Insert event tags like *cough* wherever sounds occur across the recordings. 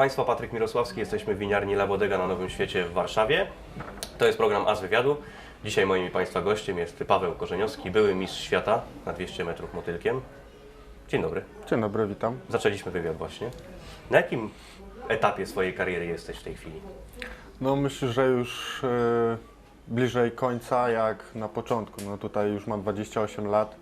Państwa, Patryk Mirosławski, jesteśmy w winiarni La Bodega na Nowym Świecie w Warszawie. To jest program As Wywiadu. Dzisiaj moim i Państwa gościem jest Paweł Korzeniowski, były mistrz świata na 200 metrów motylkiem. Dzień dobry. Dzień dobry, witam. Zaczęliśmy wywiad właśnie. Na jakim etapie swojej kariery jesteś w tej chwili? No myślę, że już e, bliżej końca jak na początku. No tutaj już mam 28 lat.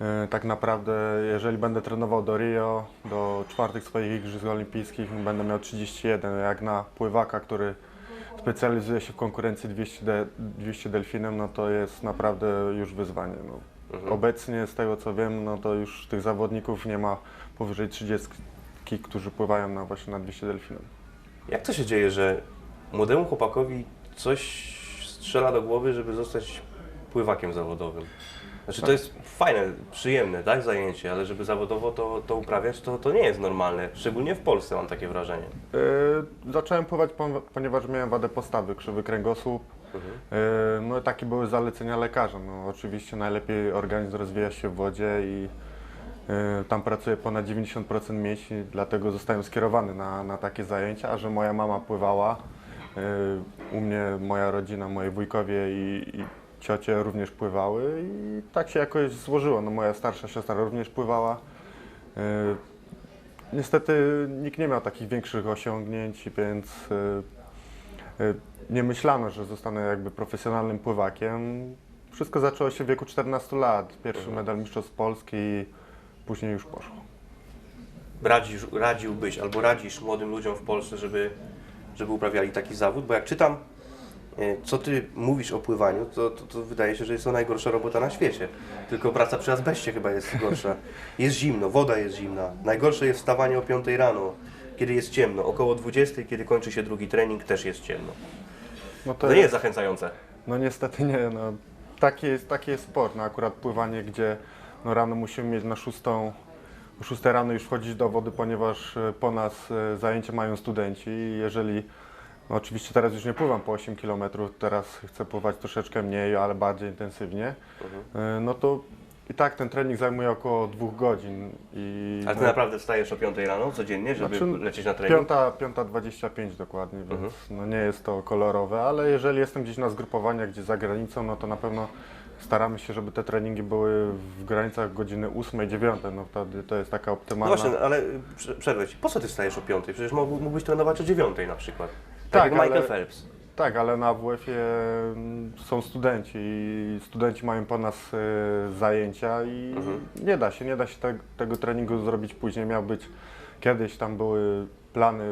E, tak naprawdę, jeżeli będę trenował do Rio, do czwartych swoich Igrzysk Olimpijskich, będę miał 31. Jak na pływaka, który specjalizuje się w konkurencji 200, de, 200 delfinem, no to jest naprawdę już wyzwanie. No. Obecnie, z tego co wiem, no to już tych zawodników nie ma powyżej 30, którzy pływają na właśnie na 200 delfinem. Jak to się dzieje, że młodemu chłopakowi coś strzela do głowy, żeby zostać pływakiem zawodowym? Znaczy to jest fajne, przyjemne, tak, zajęcie, ale żeby zawodowo to, to uprawiać, to, to nie jest normalne. Szczególnie w Polsce mam takie wrażenie. Yy, zacząłem pływać, pon- ponieważ miałem wadę postawy, krzywy kręgosłup. Yy, no i takie były zalecenia lekarza. No, oczywiście najlepiej organizm rozwija się w wodzie i yy, tam pracuje ponad 90% mięśni, dlatego zostałem skierowany na, na takie zajęcia, a że moja mama pływała, yy, u mnie moja rodzina, moi wujkowie i, i ciocie również pływały i tak się jakoś złożyło. No, moja starsza siostra również pływała. Yy, Niestety nikt nie miał takich większych osiągnięć, więc y, y, nie myślano, że zostanę jakby profesjonalnym pływakiem. Wszystko zaczęło się w wieku 14 lat. Pierwszy medal mistrzostw Polski i później już poszło. Radzisz, radziłbyś albo radzisz młodym ludziom w Polsce, żeby, żeby uprawiali taki zawód? Bo jak czytam, e, co ty mówisz o pływaniu, to, to, to wydaje się, że jest to najgorsza robota na świecie. Tylko praca przy azbeście chyba jest gorsza. Jest zimno, woda jest zimna. Najgorsze jest wstawanie o 5 rano, kiedy jest ciemno. Około 20, kiedy kończy się drugi trening, też jest ciemno. No To nie jest zachęcające. No niestety nie. No, taki, jest, taki jest sport. No, akurat pływanie, gdzie no, rano musimy mieć na szóstą, o 6 rano już wchodzić do wody, ponieważ e, po nas e, zajęcia mają studenci i jeżeli no, oczywiście teraz już nie pływam po 8 km, teraz chcę pływać troszeczkę mniej, ale bardziej intensywnie, e, no to i tak ten trening zajmuje około dwóch godzin. I, Ale ty no, naprawdę wstajesz o 5 rano codziennie, żeby Znaczy, lecieć na trening? Piąta, piąta 25 dokładnie, więc no nie jest to kolorowe, ale jeżeli jestem gdzieś na zgrupowaniach, gdzie za granicą, no to na pewno staramy się, żeby te treningi były w granicach godziny 8, 9, no wtedy to jest taka No optymalna. właśnie, ale y, prze- przerwę ci. Po co ty wstajesz o 5? Przecież mógł- mógłbyś trenować o 9 na przykład. Tak, Tak, jak Michael ale- Phelps. Tak, ale na WF-ie mm, są studenci i studenci mają po nas e, zajęcia i nie da się, nie da się te, tego treningu zrobić później. Miał być kiedyś tam były plany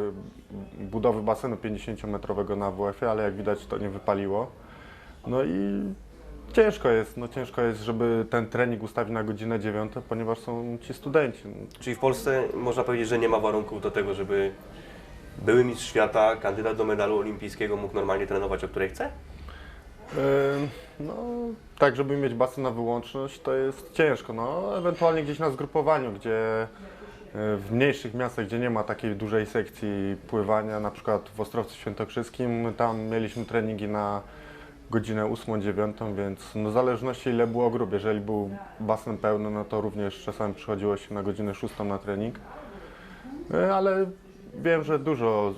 budowy basenu 50-metrowego na WF-ie, ale jak widać to nie wypaliło. No i ciężko jest, no ciężko jest, żeby ten trening ustawić na godzinę 9, ponieważ są ci studenci. Czyli w Polsce można powiedzieć, że nie ma warunków do tego, żeby były mistrz świata, kandydat do medalu olimpijskiego mógł normalnie trenować, o której chce? No, tak, żeby mieć basen na wyłączność, to jest ciężko. No, ewentualnie gdzieś na zgrupowaniu, gdzie y, w mniejszych miastach, gdzie nie ma takiej dużej sekcji pływania, na przykład w Ostrowcu Świętokrzyskim, tam mieliśmy treningi na godzinę 8-9, więc no, w zależności ile było grup. Jeżeli był basen pełny, no to również czasami przychodziło się na godzinę 6 na trening. Y, Ale wiem, że dużo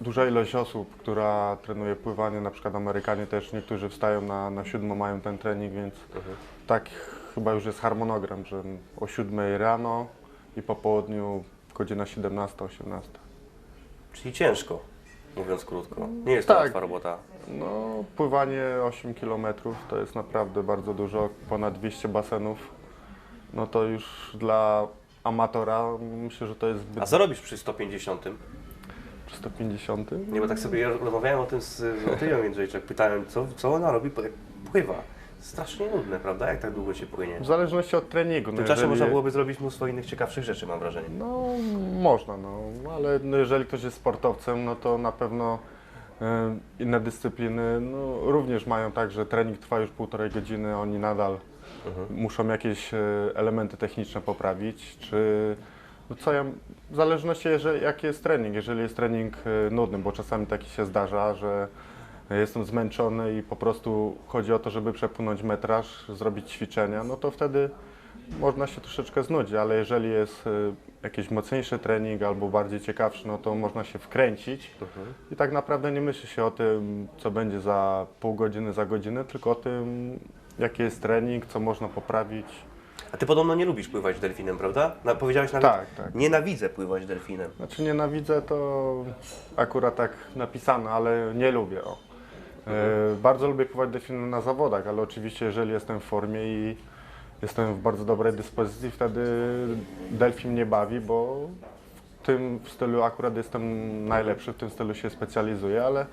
duża ilość osób, która trenuje pływanie, na przykład Amerykanie też niektórzy wstają na, na siódmą, mają ten trening, więc tak chyba już jest harmonogram, że o siódmej rano i po południu godzina 17-18. Czyli ciężko, mówiąc krótko. Nie jest to Tak. łatwa robota. No, pływanie 8 km to jest naprawdę bardzo dużo, ponad 200 basenów. No to już dla amatora myślę, że to jest A zbyt co robisz przy 150? 150. Nie, bo tak sobie rozmawiałem o tym z Otylią *laughs* Jędrzejczak, pytałem, co, co ona robi, jak pływa. Strasznie nudne, prawda, jak tak długo się płynie. W zależności od treningu. W No tym czasie jeżeli- można byłoby zrobić mnóstwo innych ciekawszych rzeczy, mam wrażenie. No, można, no, ale no, jeżeli ktoś jest sportowcem, no to na pewno e, inne dyscypliny no, również mają tak, że trening trwa już półtorej godziny, oni nadal muszą jakieś e, elementy techniczne poprawić, czy no co ja, w zależności jeżeli, jaki jest trening, jeżeli jest trening e, nudny, bo czasami taki się zdarza, że jestem zmęczony i po prostu chodzi o to, żeby przepłynąć metraż, zrobić ćwiczenia, no to wtedy można się troszeczkę znudzić, ale jeżeli jest y, jakiś mocniejszy trening albo bardziej ciekawszy, no to można się wkręcić. I tak naprawdę nie myśli się o tym, co będzie za pół godziny, za godzinę, tylko o tym, jaki jest trening, co można poprawić. A ty podobno nie lubisz pływać delfinem, prawda? Na, powiedziałeś nawet, Tak, tak. nienawidzę pływać delfinem. Znaczy nienawidzę to akurat tak napisane, ale nie lubię. O. E, bardzo lubię pływać delfinem na zawodach, ale oczywiście jeżeli jestem w formie i jestem w bardzo dobrej dyspozycji, wtedy delfin mnie bawi, bo w tym stylu akurat jestem najlepszy, w tym stylu się specjalizuję, ale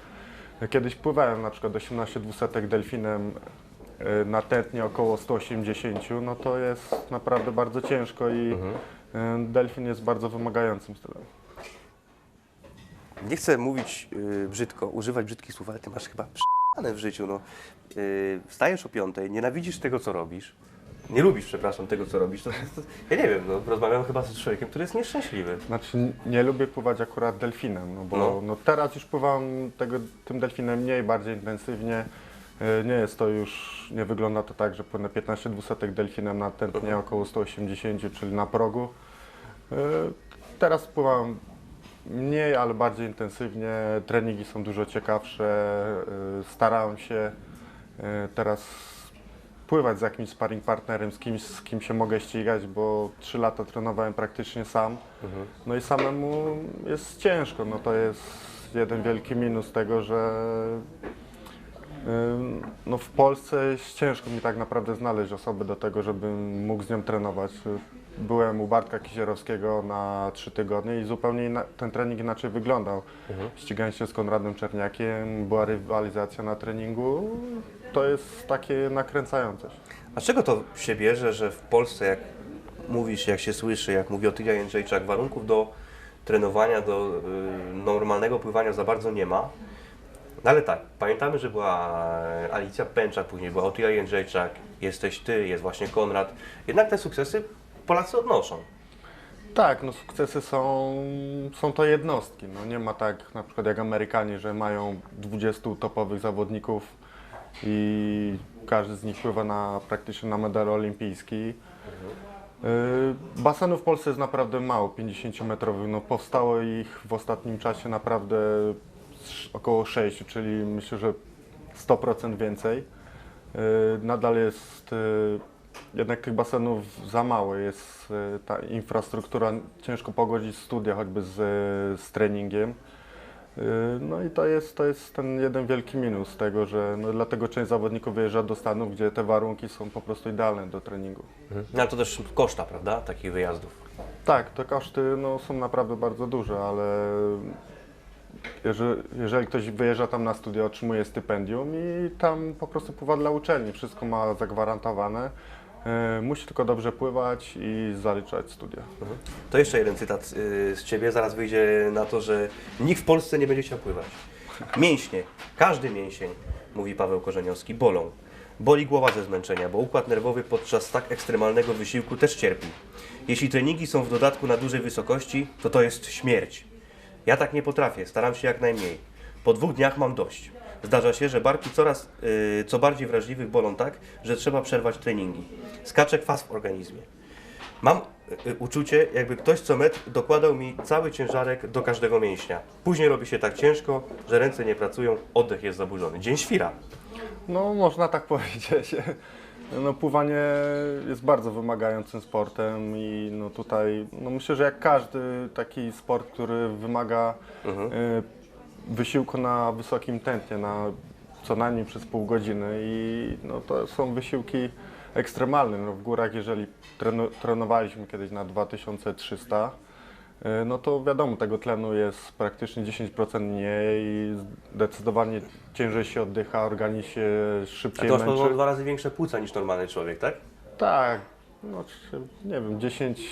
kiedyś pływałem na przykład 18 dwusetek delfinem na tętnie około 180, no to jest naprawdę bardzo ciężko i e, delfin jest bardzo wymagającym stylem. Nie chcę mówić y, brzydko, używać brzydkich słów, ale ty masz chyba p***ane w życiu. No. Y, wstajesz o piątej, nienawidzisz tego, co robisz. Nie lubisz, przepraszam, tego, co robisz. To, to, ja nie wiem, no, rozmawiam chyba z człowiekiem, który jest nieszczęśliwy. Znaczy nie lubię pływać akurat delfinem, no bo No. no. teraz już pływam tego, tym delfinem mniej, bardziej intensywnie. E, Nie jest to już, nie wygląda to tak, że płynę 15 dwusetek delfinem na tętnie około 180, czyli na progu. E, Teraz pływam mniej, ale bardziej intensywnie. Treningi są dużo ciekawsze. e, Staram się e, teraz pływać z jakimś sparring partnerem, z kimś, z kim się mogę ścigać, bo 3 lata trenowałem praktycznie sam. No i samemu jest ciężko. No to jest jeden wielki minus tego, że no w Polsce jest ciężko mi tak naprawdę znaleźć osoby do tego, żebym mógł z nią trenować. Byłem u Bartka Kizierowskiego na trzy tygodnie i zupełnie inna, ten trening inaczej wyglądał. Ścigałem się z Konradem Czerniakiem, była rywalizacja na treningu. To jest takie nakręcające się. A czego to się bierze, że w Polsce, jak mówisz, jak się słyszy, jak mówi o Tylia Jędrzejczak, warunków do trenowania, do y, normalnego pływania za bardzo nie ma. No ale tak, pamiętamy, że była Alicja Pęczak, później była Otylia Jędrzejczak, jesteś ty, jest właśnie Konrad. Jednak te sukcesy Polacy odnoszą. Tak, no sukcesy są, są to jednostki. No nie ma tak na przykład jak Amerykanie, że mają 20 topowych zawodników i każdy z nich pływa na, praktycznie na medal olimpijski. Yy, Basenów w Polsce jest naprawdę mało, 50-metrowych. No powstało ich w ostatnim czasie naprawdę około 6, czyli myślę, że 100% więcej. Yy, Nadal jest yy, jednak tych basenów za mało. Jest yy, ta infrastruktura, ciężko pogodzić studia choćby z, z treningiem. No i to jest, to jest ten jeden wielki minus tego, że no dlatego część zawodników wyjeżdża do Stanów, gdzie te warunki są po prostu idealne do treningu. No ale to też koszta, prawda, takich wyjazdów. Tak, te koszty no, są naprawdę bardzo duże, ale jeżeli, jeżeli ktoś wyjeżdża tam na studia, otrzymuje stypendium i tam po prostu pływa dla uczelni, wszystko ma zagwarantowane. E, Musi tylko dobrze pływać i zaliczać studia. To jeszcze jeden cytat y, z Ciebie, zaraz wyjdzie na to, że nikt w Polsce nie będzie chciał pływać. Mięśnie, każdy mięsień, mówi Paweł Korzeniowski, bolą. Boli głowa ze zmęczenia, bo układ nerwowy podczas tak ekstremalnego wysiłku też cierpi. Jeśli treningi są w dodatku na dużej wysokości, to to jest śmierć. Ja tak nie potrafię, staram się jak najmniej. Po dwóch dniach mam dość. Zdarza się, że barki coraz y, co bardziej wrażliwych bolą tak, że trzeba przerwać treningi. Skacze kwas w organizmie. Mam y, y, uczucie, jakby ktoś co metr dokładał mi cały ciężarek do każdego mięśnia. Później robi się tak ciężko, że ręce nie pracują, oddech jest zaburzony. Dzień świra. No, można tak powiedzieć. *laughs* No, pływanie jest bardzo wymagającym sportem i no, tutaj no, myślę, że jak każdy taki sport, który wymaga e, wysiłku na wysokim tętnie, na co najmniej przez pół godziny i no, to są wysiłki ekstremalne. No, w górach, jeżeli trenu, trenowaliśmy kiedyś na 2300, e, no to wiadomo, tego tlenu jest praktycznie 10% mniej i zdecydowanie ciężej się oddycha, organizm się A szybciej ty masz podobno męczy. dwa razy większe płuca niż normalny człowiek, tak? Tak, no, czy- nie wiem, 10,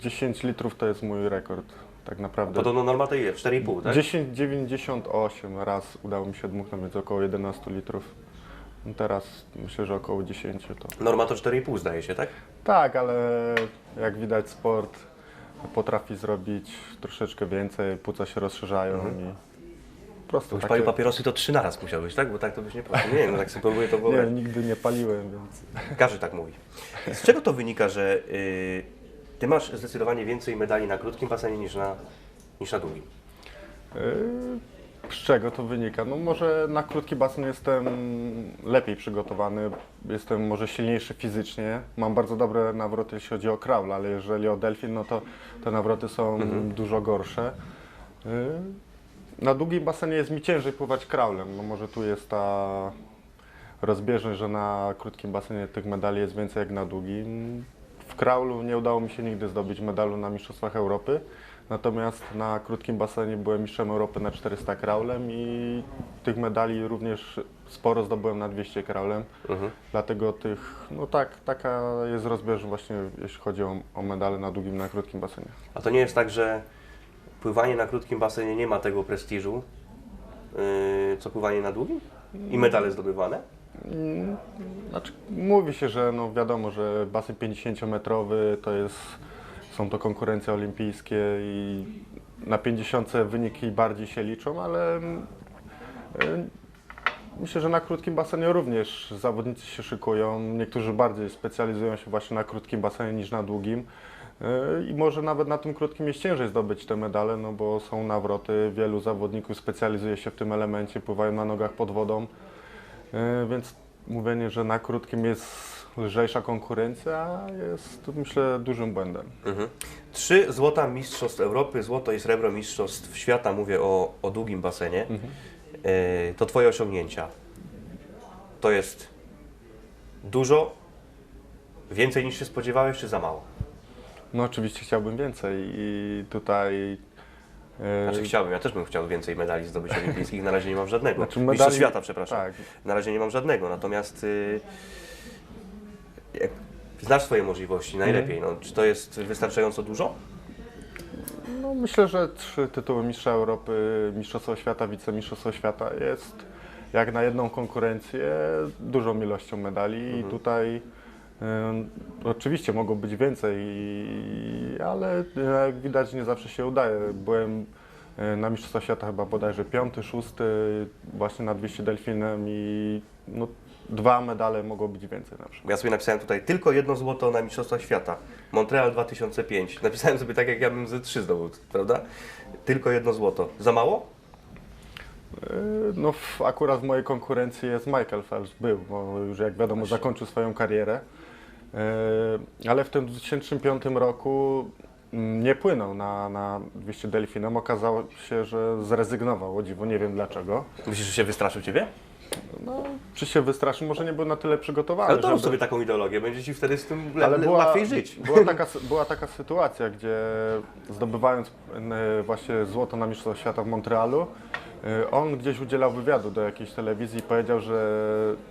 10 litrów to jest mój rekord, tak naprawdę. Podobno norma to ile? 4,5, tak? 10,98 raz udało mi się dmuchnąć, więc około 11 litrów. No Teraz myślę, że około 10 to. Norma to 4,5 zdaje się, tak? Tak, ale jak widać sport potrafi zrobić troszeczkę więcej, płuca się rozszerzają i prostu Już takie... palił papierosy to trzy naraz musiałbyś, tak? Bo tak to byś nie płacił. Nie, no tak sobie próbuję to Nie, wyobrazić. nigdy nie paliłem, więc... Każdy tak mówi. Z czego to wynika, że y, ty masz zdecydowanie więcej medali na krótkim basenie niż na, niż na długim? Yy, czego to wynika? No może na krótki basen jestem lepiej przygotowany, jestem może silniejszy fizycznie, mam bardzo dobre nawroty jeśli chodzi o kraul, ale jeżeli o delfin, no to te nawroty są dużo gorsze. Yy, Na długim basenie jest mi ciężej pływać kraulem, no może tu jest ta rozbieżność, że na krótkim basenie tych medali jest więcej jak na długim. W kraulu nie udało mi się nigdy zdobyć medalu na Mistrzostwach Europy, natomiast na krótkim basenie byłem mistrzem Europy na 400 kraulem i tych medali również sporo zdobyłem na 200 kraulem. Mhm. Dlatego tych, no tak, taka jest rozbieżność właśnie jeśli chodzi o, o medale na długim na krótkim basenie. A to nie jest tak, że pływanie na krótkim basenie nie ma tego prestiżu, yy, co pływanie na długim? I medale zdobywane? Mm, Znaczy, mówi się, że no wiadomo, że basen 50-metrowy to jest, są to konkurencje olimpijskie i na 50 wyniki bardziej się liczą, ale mm, y, myślę, że na krótkim basenie również zawodnicy się szykują. Niektórzy bardziej specjalizują się właśnie na krótkim basenie niż na długim. Y, I może nawet na tym krótkim jest ciężej zdobyć te medale, no bo są nawroty, wielu zawodników specjalizuje się w tym elemencie, pływają na nogach pod wodą. E, Więc mówienie, że na krótkim jest lżejsza konkurencja jest myślę dużym błędem. Mhm. Trzy złota mistrzostw Europy, złoto i srebro mistrzostw świata, mówię o, o długim basenie. Yy, to Twoje osiągnięcia. To jest dużo, więcej niż się spodziewałeś, czy za mało? No oczywiście chciałbym więcej i tutaj e, Znaczy chciałbym, ja też bym chciał więcej medali zdobyć olimpijskich, na razie nie mam żadnego. Znaczy Mistrzostw medali- świata, przepraszam. tak, Na razie nie mam żadnego, natomiast y, jak znasz swoje możliwości najlepiej, no, czy to jest wystarczająco dużo? no myślę, że trzy tytuły mistrza Europy, mistrzostwo świata, wicemistrzostwo świata jest jak na jedną konkurencję dużą ilością medali i tutaj e, oczywiście mogło być więcej, i- ale jak widać nie zawsze się udaje. Byłem e, na mistrzostwach świata chyba bodajże piąty, szósty właśnie na 200 delfinem i no, dwa medale mogło być więcej na przykład. Ja sobie napisałem tutaj tylko jedno złoto na Mistrzostwach Świata. Montreal 2005. Napisałem sobie tak, jak ja bym ze trzy zdobył, prawda? Tylko jedno złoto. Za mało? E, No w, akurat w mojej konkurencji jest Michael Phelps, był, bo już jak wiadomo Właśnie. zakończył swoją karierę. E, Ale w tym 2005 roku nie płynął na, na 200 delfinem. Okazało się, że zrezygnował, o dziwo, nie wiem dlaczego. Myślisz, że się wystraszył Ciebie? No, czy się wystraszył, może nie był na tyle przygotowany. Ale to żeby- sobie taką ideologię, będzie Ci wtedy z tym le- Ale le- była, łatwiej żyć. Była taka, *laughs* była taka sytuacja, gdzie zdobywając e, właśnie złoto na Mistrzostwach Świata w Montrealu, e, on gdzieś udzielał wywiadu do jakiejś telewizji i powiedział, że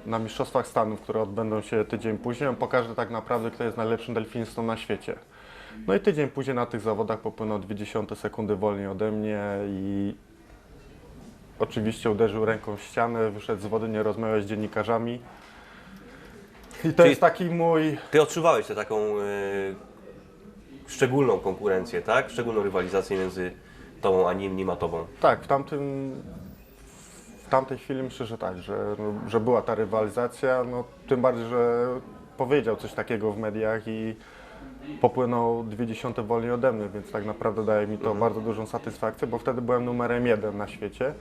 na Mistrzostwach Stanów, które odbędą się tydzień później, on pokaże tak naprawdę, kto jest najlepszym delfinistą na świecie. No i tydzień później na tych zawodach popłynął 0,2 sekundy wolniej ode mnie i oczywiście uderzył ręką w ścianę, wyszedł z wody, nie rozmawiał z dziennikarzami. I to Czyli- jest taki mój Ty odczuwałeś tę taką y, szczególną konkurencję, tak? Szczególną rywalizację między Tobą a nim, nim a Tobą. Tak, w tamtym w tamtej chwili myślę, że tak, że, no, że była ta rywalizacja, no tym bardziej, że powiedział coś takiego w mediach i popłynął dwie dziesiąte wolniej ode mnie, więc tak naprawdę daje mi to bardzo dużą satysfakcję, bo wtedy byłem numerem jeden na świecie,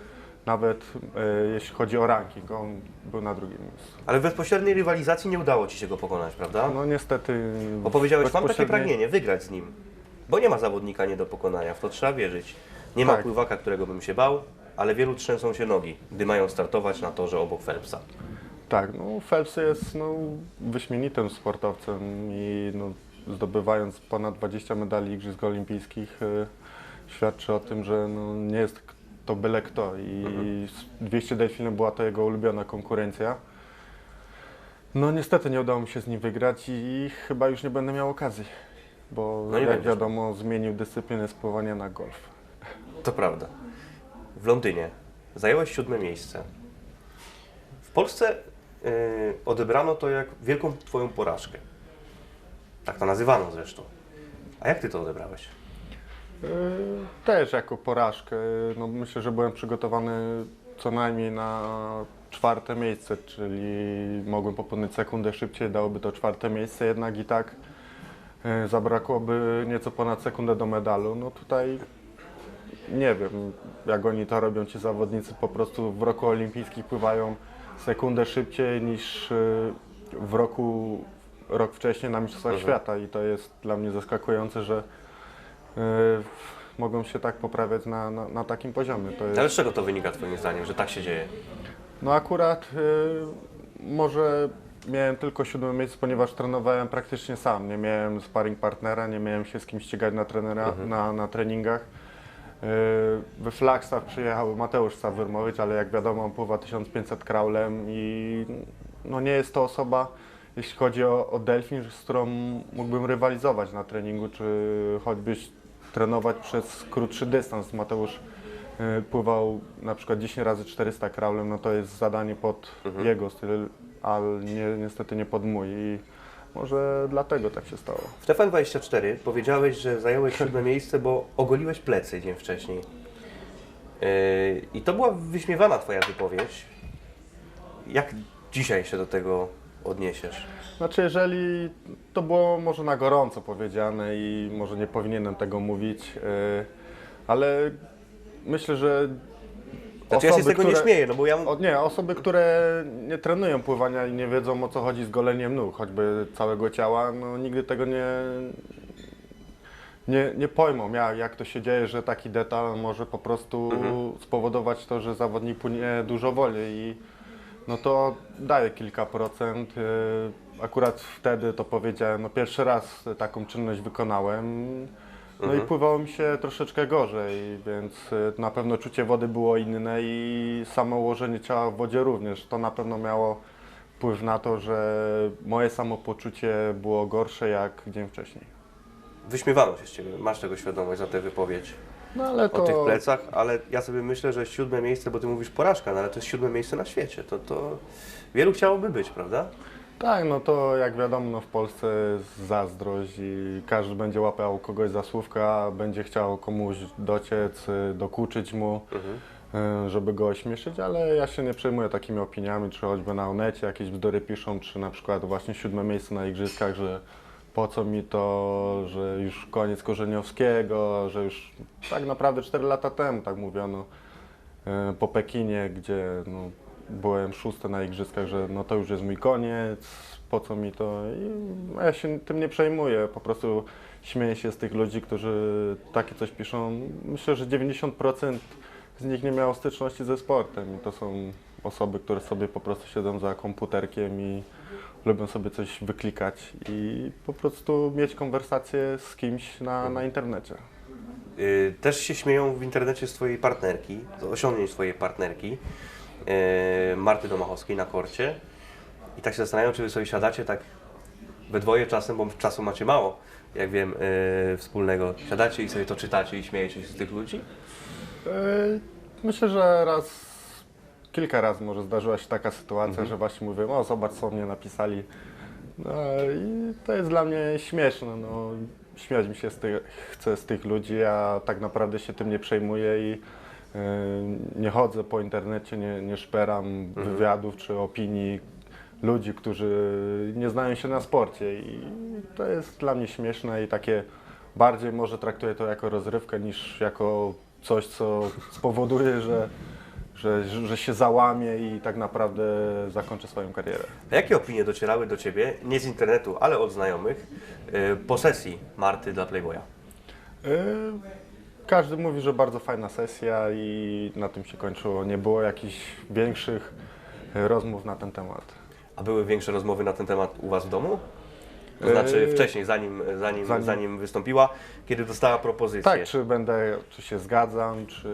nawet e, jeśli chodzi o ranking, on był na drugim miejscu. Ale w bezpośredniej rywalizacji nie udało Ci się go pokonać, prawda? No niestety... Bo powiedziałeś, mam takie bezpośredniej- pragnienie, wygrać z nim. Bo nie ma zawodnika nie do pokonania, w to trzeba wierzyć. Nie ma Tak. pływaka, którego bym się bał, ale wielu trzęsą się nogi, gdy mają startować na torze obok Phelpsa. Tak, no Phelps jest no, wyśmienitym sportowcem i no, zdobywając ponad 20 medali Igrzysk Olimpijskich y, świadczy o tym, że no, nie jest to byle kto i z 200 delfinów była to jego ulubiona konkurencja. No niestety nie udało mi się z nim wygrać i chyba już nie będę miał okazji, bo No jak będziesz. wiadomo zmienił dyscyplinę z pływania na golf. To prawda. W Londynie zająłeś siódme miejsce. W Polsce yy, odebrano to jak wielką Twoją porażkę. Tak to nazywano zresztą. A jak Ty to odebrałeś? Yy, Też jako porażkę. No myślę, że byłem przygotowany co najmniej na czwarte miejsce, czyli mogłem popłynąć sekundę szybciej, dałoby to czwarte miejsce, jednak i tak yy, zabrakłoby nieco ponad sekundę do medalu. No tutaj nie wiem, jak oni to robią, ci zawodnicy po prostu w roku olimpijskim pływają sekundę szybciej niż yy, w roku, rok wcześniej na Mistrzostwach Mhm. Świata i to jest dla mnie zaskakujące, że mogą się tak poprawiać na, na, na takim poziomie. To jest, Ale z czego to wynika Twoim zdaniem, że tak się dzieje? no akurat y, może miałem tylko siódme miejsce, ponieważ trenowałem praktycznie sam. Nie miałem sparring partnera, nie miałem się z kim ścigać na, trenera, na, na treningach. Y, We Flagstaff przyjechał Mateusz Sawyrmowicz, ale jak wiadomo on pływa 1500 kraulem i no nie jest to osoba, jeśli chodzi o, o delfin, z którą mógłbym rywalizować na treningu, czy choćby trenować przez krótszy dystans. Mateusz y, pływał na przykład 10 razy 400 kraulem, no to jest zadanie pod jego styl, ale nie, niestety nie pod mój i może dlatego tak się stało. W TFN24 powiedziałeś, że zająłeś siódme miejsce, bo ogoliłeś plecy dzień wcześniej. Yy, I to była wyśmiewana Twoja wypowiedź. Jak dzisiaj się do tego odniesiesz? Znaczy, jeżeli to było może na gorąco powiedziane i może nie powinienem tego mówić, yy, ale myślę, że Znaczy ja się z tego nie śmieję, no bo ja... O, nie, osoby, które nie trenują pływania i nie wiedzą o co chodzi z goleniem nóg, choćby całego ciała, no nigdy tego nie, nie, nie pojmą, jak, jak to się dzieje, że taki detal może po prostu spowodować to, że zawodnik płynie dużo wolniej i no to daje kilka procent. Yy, Akurat wtedy to powiedziałem, no pierwszy raz taką czynność wykonałem. No i pływało mi się troszeczkę gorzej, więc y, na pewno czucie wody było inne i samo ułożenie ciała w wodzie również. To na pewno miało wpływ na to, że moje samopoczucie było gorsze jak dzień wcześniej. Wyśmiewano się z Ciebie, masz tego świadomość za tę wypowiedź No ale o to tych plecach, ale ja sobie myślę, że siódme miejsce, bo Ty mówisz porażka, no ale to jest siódme miejsce na świecie. To, to wielu chciałoby być, prawda? tak, no to jak wiadomo, no w Polsce jest zazdrość i każdy będzie łapał kogoś za słówka, będzie chciał komuś dociec, y, dokuczyć mu. y, żeby go ośmieszyć, ale ja się nie przejmuję takimi opiniami, czy choćby na Onecie jakieś bzdury piszą, czy na przykład właśnie siódme miejsce na igrzyskach, że po co mi to, że już koniec Korzeniowskiego, że już tak naprawdę 4 lata temu tak mówiono y, po Pekinie, gdzie no, byłem szósty na igrzyskach, że no to już jest mój koniec, po co mi to i ja się tym nie przejmuję, po prostu śmieję się z tych ludzi, którzy takie coś piszą. Myślę, że 90% z nich nie miało styczności ze sportem i to są osoby, które sobie po prostu siedzą za komputerkiem i lubią sobie coś wyklikać i po prostu mieć konwersację z kimś na, na internecie. Yy, też się śmieją w internecie z Twojej partnerki, z osiągnięć Twojej partnerki, yy, Marty Domachowskiej na korcie. I tak się zastanawiam, czy Wy sobie siadacie tak we dwoje czasem, bo czasu macie mało, jak wiem, yy, wspólnego. Siadacie i sobie to czytacie i śmiejecie się z tych ludzi? Yy, Myślę, że raz, kilka razy może zdarzyła się taka sytuacja, że właśnie mówię, o zobacz co mnie napisali. No i to jest dla mnie śmieszne, no. Śmiać mi się z tych, chcę z tych ludzi, ja tak naprawdę się tym nie przejmuję i yy, nie chodzę po internecie, nie, nie szperam wywiadów czy opinii ludzi, którzy nie znają się na sporcie i to jest dla mnie śmieszne i takie bardziej może traktuję to jako rozrywkę niż jako coś, co spowoduje, że, że, że się załamie i tak naprawdę zakończę swoją karierę. A jakie opinie docierały do Ciebie, nie z internetu, ale od znajomych, yy, po sesji Marty dla Playboya? Yy, Każdy mówi, że bardzo fajna sesja i na tym się kończyło. Nie było jakichś większych rozmów na ten temat. A były większe rozmowy na ten temat u Was w domu? To znaczy Yy, wcześniej, zanim, zanim, zanim... zanim- wystąpiła, kiedy dostała propozycję. Tak, czy będę, czy się zgadzam, czy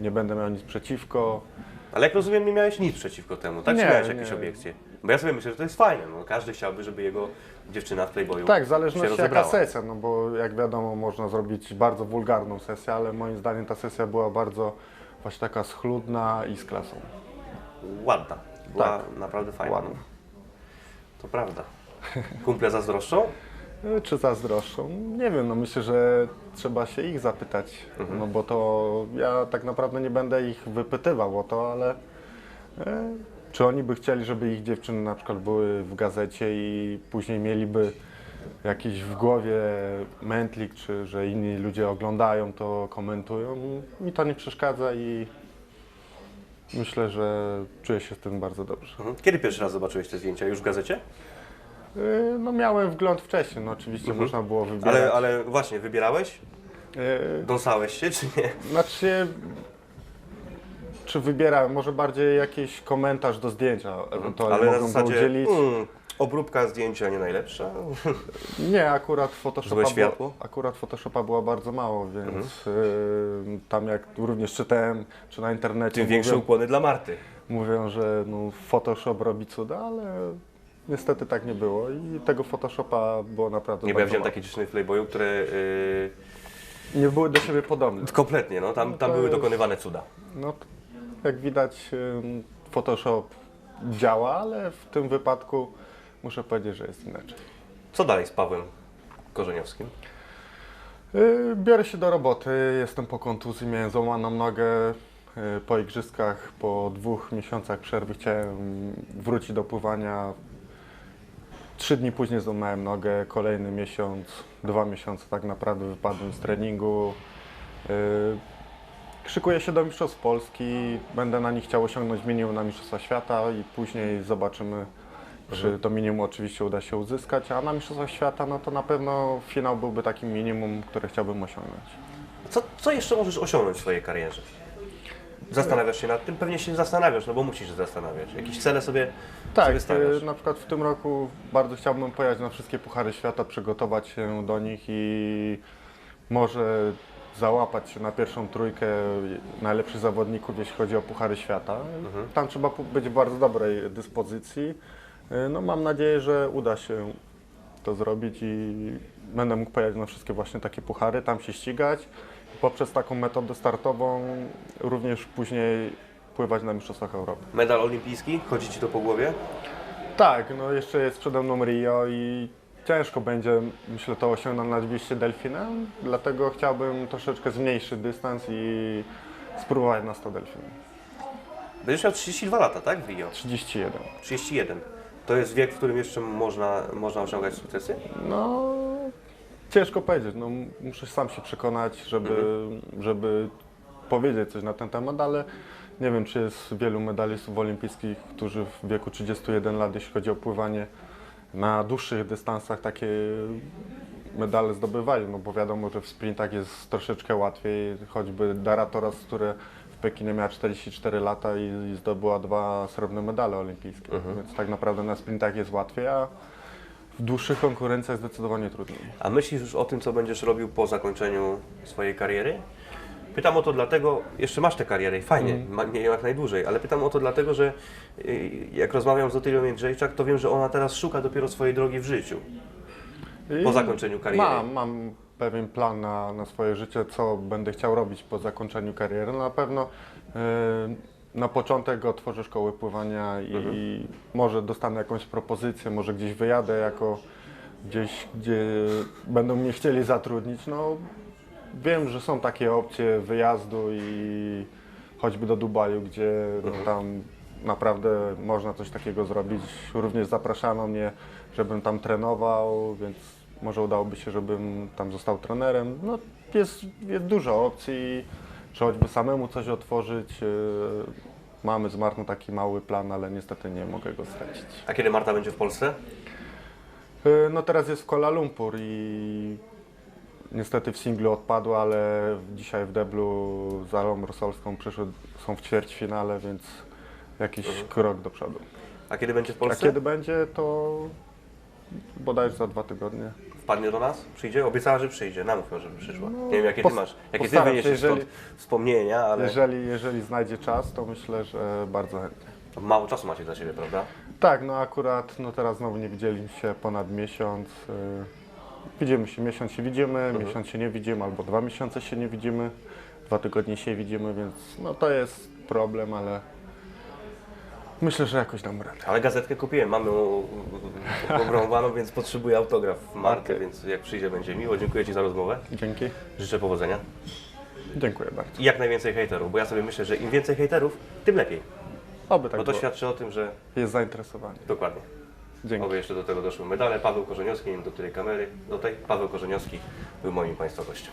nie będę miał nic przeciwko. Ale jak rozumiem, nie miałeś nic przeciwko temu, tak? Nie, czy miałeś jakieś nie. obiekcje? Bo ja sobie myślę, że to jest fajne. No, każdy chciałby, żeby jego dziewczyna w Playboyu Tak, w się zależności jaka rozebrała. sesja, no bo jak wiadomo można zrobić bardzo wulgarną sesję, ale moim zdaniem ta sesja była bardzo właśnie taka schludna i z klasą. Ładna. Była Tak. naprawdę fajna. Ładna. No. To prawda. Kumple zazdroszczą? E, Czy zazdroszczą? Nie wiem, no myślę, że trzeba się ich zapytać, no bo to ja tak naprawdę nie będę ich wypytywał o to, ale e, czy oni by chcieli, żeby ich dziewczyny na przykład były w gazecie i później mieliby jakiś w głowie mętlik, czy że inni ludzie oglądają to, komentują. Mi to nie przeszkadza i myślę, że czuję się z tym bardzo dobrze. Mhm. Kiedy pierwszy raz zobaczyłeś te zdjęcia? Już w gazecie? E, No miałem wgląd wcześniej, no oczywiście Mhm. można było wybierać. Ale, ale właśnie, wybierałeś? E, Dąsałeś się, czy nie? Znaczy, czy wybierałem może bardziej jakiś komentarz do zdjęcia, ewentualnie Ale mogą zasadzie udzielić. mm, obróbka zdjęcia nie najlepsza. Nie, akurat Złe Photoshopa, było, światło? Mhm. akurat Photoshopa było bardzo mało, więc y, tam jak również czytałem, czy na internecie Tym większe mówią, ukłony dla Marty. mówią, że no, Photoshop robi cuda, ale niestety tak nie było i tego Photoshopa było naprawdę Nie, bo ja bardzo wziąłem mało. takie dziewczyny w Playboyu, które yy, Nie były do siebie podobne. kompletnie, no tam, No tam to były jest- dokonywane cuda. No, t- jak widać, ym, Photoshop działa, ale w tym wypadku muszę powiedzieć, że jest inaczej. Co dalej z Pawłem Korzeniowskim? Yy, Biorę się do roboty, jestem po kontuzji, miałem złamaną nogę. Yy, Po igrzyskach, po dwóch miesiącach przerwy chciałem wrócić do pływania. Trzy dni później złamałem nogę, kolejny miesiąc, dwa miesiące tak naprawdę wypadłem z treningu. Yy, Szykuję się do Mistrzostw Polski, będę na nich chciał osiągnąć minimum na Mistrzostwa Świata i później zobaczymy, czy to minimum oczywiście uda się uzyskać, a na Mistrzostwach Świata no to na pewno finał byłby takim minimum, które chciałbym osiągnąć. Co, co jeszcze możesz osiągnąć w swojej karierze? Zastanawiasz się nad tym? Pewnie się zastanawiasz, no bo musisz się zastanawiać. Jakieś cele sobie, Tak, sobie stawiasz. y, na przykład w tym roku bardzo chciałbym pojechać na wszystkie Puchary Świata, przygotować się do nich i może załapać się na pierwszą trójkę najlepszych zawodników, jeśli chodzi o Puchary Świata. Mhm. Tam trzeba być w bardzo dobrej dyspozycji. Y, No, mam nadzieję, że uda się to zrobić i będę mógł pojechać na wszystkie właśnie takie puchary, tam się ścigać. Poprzez taką metodę startową również później pływać na Mistrzostwach Europy. Medal olimpijski? Chodzi Ci to po głowie? Tak, no jeszcze jest przede mną Rio i ciężko będzie, myślę, to osiągnąć na 200 delfinem, dlatego chciałbym troszeczkę zmniejszyć dystans i spróbować na 100 delfinem. Będziesz miał 32 lata, tak? W Rio. 31. 31. To jest wiek, w którym jeszcze można, można osiągać sukcesy? No, ciężko powiedzieć, no, muszę sam się przekonać, żeby, żeby powiedzieć coś na ten temat, ale nie wiem, czy jest wielu medalistów olimpijskich, którzy w wieku 31 lat, jeśli chodzi o pływanie na dłuższych dystansach, takie medale zdobywają, no bo wiadomo, że w sprintach jest troszeczkę łatwiej, choćby Dara Toras, która w Pekinie miała 44 lata i, i zdobyła dwa srebrne medale olimpijskie, więc tak naprawdę na sprintach jest łatwiej, a w dłuższych konkurencjach zdecydowanie trudniej. A myślisz już o tym, co będziesz robił po zakończeniu swojej kariery? Pytam o to dlatego, jeszcze masz tę karierę i fajnie, nie jak najdłużej, ale pytam o to dlatego, że y, jak rozmawiam z Otylią Jędrzejczak, to wiem, że ona teraz szuka dopiero swojej drogi w życiu. I Po zakończeniu kariery. Mam, mam pewien plan na, na swoje życie, co będę chciał robić po zakończeniu kariery. No Na pewno y, na początek otworzę szkołę pływania i, Mhm. może dostanę jakąś propozycję, może gdzieś wyjadę jako gdzieś, gdzie będą mnie chcieli zatrudnić. No, wiem, że są takie opcje wyjazdu i choćby do Dubaju, gdzie no, tam naprawdę można coś takiego zrobić. Również zapraszano mnie, żebym tam trenował, więc może udałoby się, żebym tam został trenerem. No, jest, jest dużo opcji, czy choćby samemu coś otworzyć. Yy, Mamy z Martą taki mały plan, ale niestety nie mogę go stracić. A kiedy Marta będzie w Polsce? Yy, No teraz jest w Kuala Lumpur i niestety w singlu odpadła, ale dzisiaj w deblu z Alą Rosolską przyszły, są w ćwierćfinale, więc jakiś krok do przodu. A kiedy będzie w A Polsce? kiedy będzie, to bodajże za dwa tygodnie. Wpadnie do nas? Przyjdzie? Obiecała, że przyjdzie. Namów ją, żeby przyszła. nie wiem, jakie ty masz. Jakie ty wyniesiesz jeżeli- stąd wspomnienia, ale Jeżeli, jeżeli znajdzie czas, to myślę, że bardzo chętnie. mało czasu macie dla siebie, prawda? Tak, no akurat no teraz znowu nie widzieliśmy się ponad miesiąc. y, Widzimy się, miesiąc się widzimy, miesiąc się nie widzimy, albo dwa miesiące się nie widzimy, dwa tygodnie się widzimy, więc no to jest problem, ale Myślę, że jakoś dam radę. Ale gazetkę kupiłem, mamy obrąbaną, więc potrzebuję autograf, markę, Okej. więc jak przyjdzie będzie miło. Dziękuję Ci za rozmowę. Dzięki. Życzę powodzenia. Dziękuję bardzo. I jak najwięcej hejterów, bo ja sobie myślę, że im więcej hejterów, tym lepiej. Oby tak Bo to było. świadczy o tym, że Jest zainteresowanie. dokładnie. Dzięki. Oby jeszcze do tego doszły medale. Paweł Korzeniowski, nie wiem do której kamery, do tej. Paweł Korzeniowski był moim Państwa gościem.